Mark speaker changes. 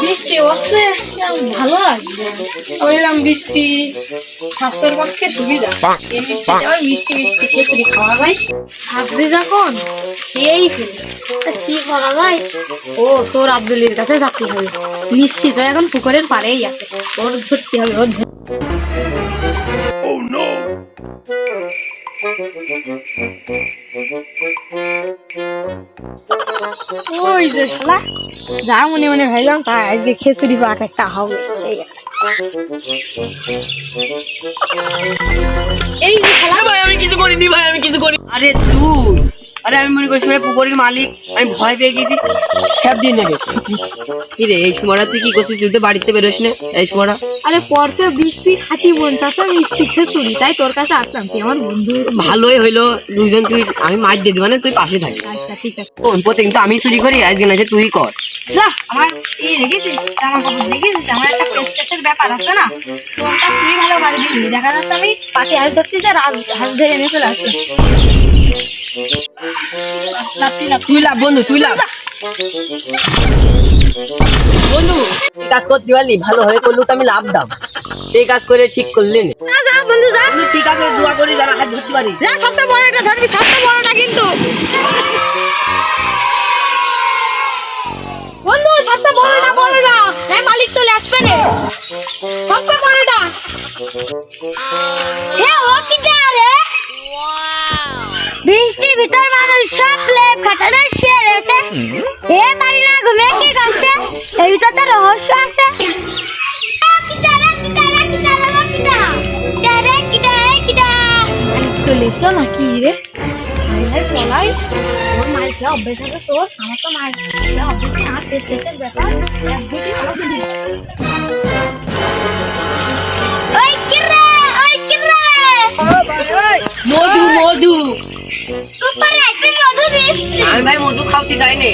Speaker 1: বৃষ্টি হচ্ছে ভালো লাগবে এরকম বৃষ্টি, স্বাস্থ্যের পক্ষে সুবিধা। এই বৃষ্টিতে আবার মিষ্টি মিষ্টি খিচুড়ি খাওয়া যায়। ভাবছি যখন খেয়েই ফেলি। তা কি করা যায়? ও, সোর আব্দুলির কাছে যাতে হবে নিশ্চিত এখন পুকুরের পাড়েই আছে। ওর ধরতে হবে, ওর ধর- ওই যে শালা, যা মনে মনে ভাইলাম তা আজকে খিচুড়ি পাক একটা হবে, সেই এই যে শালা।
Speaker 2: ভাই, আমি কিছু করিনি, ভাই, আমি কিছু করি আরে তুই আরে আমি মনে করছি পুকুরের মালিক। আমি ভয় পেয়ে গেছি। সব দিন নেবে কি রে এই সময়টা তুই কি করছিস? তুই তো বাড়িতে বেরোস না এই সময়টা
Speaker 1: আরে পরশে বৃষ্টি খাটি মন চাষে মিষ্টি শুনি তাই তোর কাছে আসলাম। তুই আমার বন্ধু
Speaker 2: ভালোই হইল। দুজন তুই আমি মাছ দিয়ে দিবা না তুই পাশে থাকিস
Speaker 1: আচ্ছা ঠিক আছে।
Speaker 2: কোন প্রত্যেক তো আমি চুরি করি আজকে না যে তুই কর।
Speaker 1: আমার এই দেখেছিস? জামা কাপড় দেখেছিস? আমার একটা প্রেস্টেশন ব্যাপার আছে না? তোর কাছ তুই ভালো পারবি দেখা যাচ্ছে আমি পাটি হাঁস ধরতে যে রাজ হাঁস ধরে এনে চলে আসলাম। লাফি লাফি
Speaker 2: তুই লাভ বন্ধু তুই লাভ বন্ধু এই কাজ করতে পারলি? ভালো হয়ে করলু তো আমি লাভ দাম। এই কাজ করে ঠিক করলি না।
Speaker 1: যা যা বন্ধু যা।
Speaker 2: বন্ধু ঠিক আছে দোয়া করি যারা হাত ধরতে পারি।
Speaker 1: যা সবচেয়ে বড়টা ধরবি সবচেয়ে বড়টা কিন্তু। বন্ধু সবচেয়ে বড়টা বড়টা হ্যাঁ মালিক চলে আসবে না। সবচেয়ে বড়টা হে ও কি রে বৃষ্টির ভিতর মানুষ সব লেপ খাটাতে শুয়ে রয়েছে এ পারি না ঘুমিয়ে কি করছে? এর ভিতর রহস্য আছে। চলে এসলো নাকি রে? অভ্যেস আছে? তোর? আমার তো খেয়ে অভ্যেস নেই। আমার টেস্ট ব্যাপার?
Speaker 2: আমি ভাই মধু খাওয়াতে চাই নে